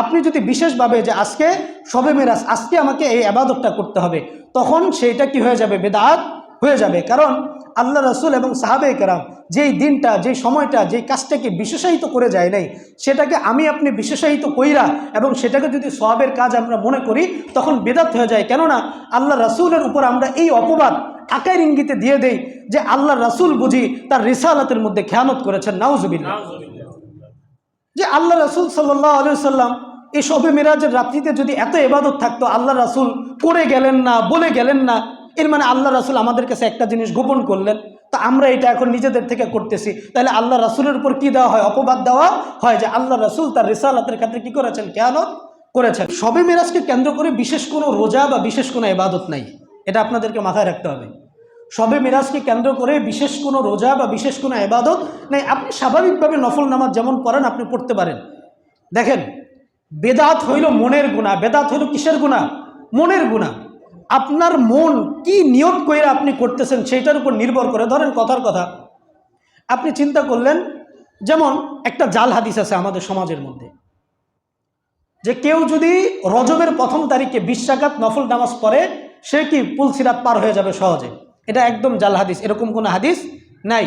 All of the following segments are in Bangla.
আপনি যদি বিশেষভাবে যে আজকে সবে মেরাজ আজকে আমাকে এই আবাদতটা করতে হবে তখন সেইটা কি হয়ে যাবে? বেদাত হয়ে যাবে। কারণ আল্লাহ রসুল এবং সাহাবে কেরাম যেই দিনটা যেই সময়টা যেই কাজটাকে বিশেষায়িত করে যায় নাই সেটাকে আমি আপনি বিশেষায়িত কইরা এবং সেটাকে যদি সবের কাজ আমরা মনে করি তখন বেদাত হয়ে যায়। কেননা আল্লাহ রসুলের উপর আমরা এই অপবাদ আকার ইঙ্গিতে দিয়ে দেই যে আল্লাহ রসুল বুঝি তার রিসালাতের মধ্যে খেয়ানত করেছেন। নাউজুবিল্লা যে আল্লাহ রসুল সাল্লাহ আলু সাল্লাম এই শবে মেরাজের রাত্রিতে যদি এত এবাদত থাকতো, আল্লাহ রাসুল করে গেলেন না, বলে গেলেন না, এর মানে আল্লাহ রাসুল আমাদের কাছে একটা জিনিস গোপন করলেন, তা আমরা এটা এখন নিজেদের থেকে করতেছি। তাহলে আল্লাহ রাসুলের উপর কি দেওয়া হয়? অপবাদ দেওয়া হয় যে আল্লাহ রাসুল তার রিসালাতের ক্ষেত্রে কি করেছেন? কেন করেছেন। শবে মেরাজকে কেন্দ্র করে বিশেষ কোনো রোজা বা বিশেষ কোনো এবাদত নাই। এটা আপনাদেরকে মাথায় রাখতে হবে। সবে মিরাজকে কেন্দ্র করে বিশেষ কোনো রোজা বা বিশেষ কোনো এবাদত নেই। আপনি স্বাভাবিকভাবে নফল নামাজ যেমন পড়েন, আপনি পড়তে পারেন। দেখেন বেদাত হইল মনের গুণা। বেদাত হইল কিসের গুণা? মনের গুণা। আপনার মন কি নিয়ত করে আপনি করতেছেন সেইটার উপর নির্ভর করে। ধরেন কথার কথা, আপনি চিন্তা করলেন, যেমন একটা জাল হাদিস আছে আমাদের সমাজের মধ্যে, যে কেউ যদি রজবের প্রথম তারিখে বিশ্বাকাত নফল নামাজ পড়ে, সে কি পুলসিরাত পার হয়ে যাবে সহজে? এটা একদম জাল হাদিস, এরকম কোনো হাদিস নাই।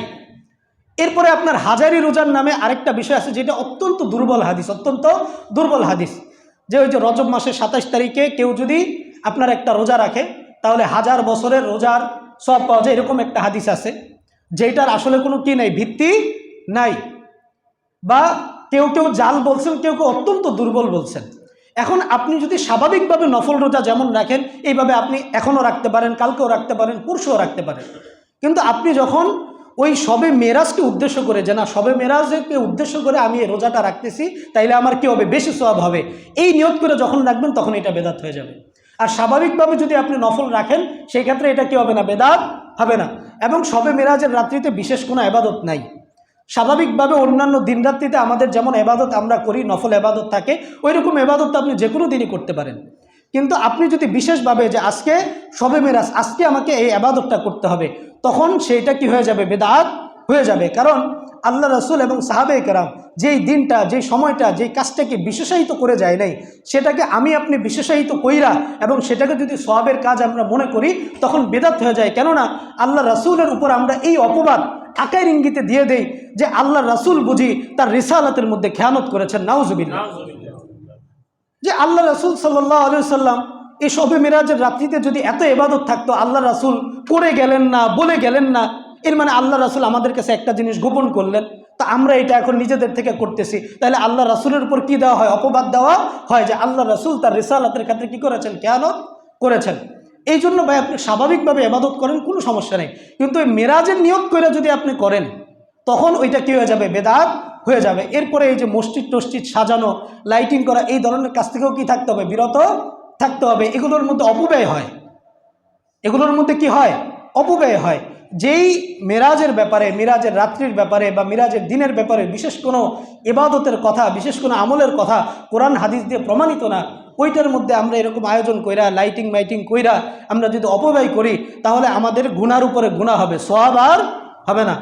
এরপরে আপনার হাজারি রোজার নামে আরেকটা বিষয় আছে, যেটা অত্যন্ত দুর্বল হাদিস, অত্যন্ত দুর্বল হাদিস। যে ওই যে রজব মাসের সাতাশ তারিখে কেউ যদি আপনার একটা রোজা রাখে, তাহলে হাজার বছরের রোজার সব পাওয়া যায়, এরকম একটা হাদিস আছে। যেটার আসলে কোনো কি নাই, ভিত্তি নাই। বা কেউ কেউ জাল বলছেন, কেউ কেউ অত্যন্ত দুর্বল বলছেন। এখন আপনি যদি স্বাভাবিকভাবে নফল রোজা যেমন রাখেন, এইভাবে আপনি এখনও রাখতে পারেন, কালকেও রাখতে পারেন, পরশুও রাখতে পারেন। কিন্তু আপনি যখন ওই সবে মেরাজকে উদ্দেশ্য করে যে না, সবে মেরাজকে উদ্দেশ্য করে আমি এই রোজাটা রাখতেছি, তাইলে আমার কি হবে? বেশি সব হবে। এই নিয়ত করে যখন রাখবেন, তখন এটা বেদাত হয়ে যাবে। আর স্বাভাবিকভাবে যদি আপনি নফল রাখেন, সেই ক্ষেত্রে এটা কি হবে না? বেদাত হবে না। এবং সবে মেরাজের রাত্রিতে বিশেষ কোনো আবাদত নাই। স্বাভাবিকভাবে অন্যান্য দিনরাত্রিতে আমাদের যেমন এবাদত আমরা করি, নফল এবাদত থাকে ওই রকম এবাদত আপনি যে কোনো দিনই করতে পারেন। কিন্তু আপনি যদি বিশেষভাবে যে আজকে সবে মেরাজ, আজকে আমাকে এই আবাদতটা করতে হবে, তখন সেইটা কি হয়ে যাবে? বেদাত হয়ে যাবে। কারণ আল্লাহ রসুল এবং সাহাবে কেরাম যেই দিনটা, যেই সময়টা, যেই কাজটাকে বিশেষায়িত করে যায় নাই, সেটাকে আমি আপনি বিশেষায়িত কইরা এবং সেটাকে যদি সবের কাজ আমরা মনে করি, তখন বেদাত হয়ে যায়। কেননা আল্লাহ রসুলের উপর আমরা এই অপবাদ আকার ইঙ্গিতে দিয়ে দেই যে আল্লাহ রাসুল বুঝি তার রিসালাতের মধ্যে খেয়ানত করেছেন। নাউজুবিল্লা যে আল্লাহ রাসুল সাল্লাহ আলু সাল্লাম এই শবে মিরাজের রাত্রিতে যদি এত এবাদত থাকতো, আল্লাহ রাসুল করে গেলেন না, বলে গেলেন না, এর মানে আল্লাহ রাসুল আমাদের কাছে একটা জিনিস গোপন করলেন। তা আমরা এটা এখন নিজেদের থেকে করতেছি। তাহলে আল্লাহ রাসুলের উপর কী দেওয়া হয়? অপবাদ দেওয়া হয় যে আল্লাহ রাসুল তার রিসালাতের ক্ষেত্রে কী করেছেন? কেয়ানত করেছেন। এই জন্য ভাই আপনি স্বাভাবিকভাবে এবাদত করেন, কোনো সমস্যা নেই। কিন্তু ওই মেরাজের নিয়োগ করে যদি আপনি করেন, তখন ওইটা কী হয়ে যাবে? বেদাত হয়ে যাবে। এরপরে এই যে মসজিদ টসজিদ সাজানো লাইটিং করা, এই ধরনের কাজ থেকেও কি থাকতে হবে? বিরত থাকতে হবে। এগুলোর মধ্যে অপব্যয় হয়। এগুলোর মধ্যে কি হয়? অপব্যয় হয়। যেই মেরাজের ব্যাপারে, মিরাজের রাত্রির ব্যাপারে বা মিরাজের দিনের ব্যাপারে বিশেষ কোনো এবাদতের কথা, বিশেষ কোনো আমলের কথা কোরআন, হাদিস দিয়ে প্রমাণিত না, ওইটার মধ্যে আমরা এরকম আয়োজন কইরা লাইটিং মাইটিং কইরা আমরা যদি অপব্যয় করি, তাহলে আমাদের গুনার উপরে গুণা হবে সব আর হবে না।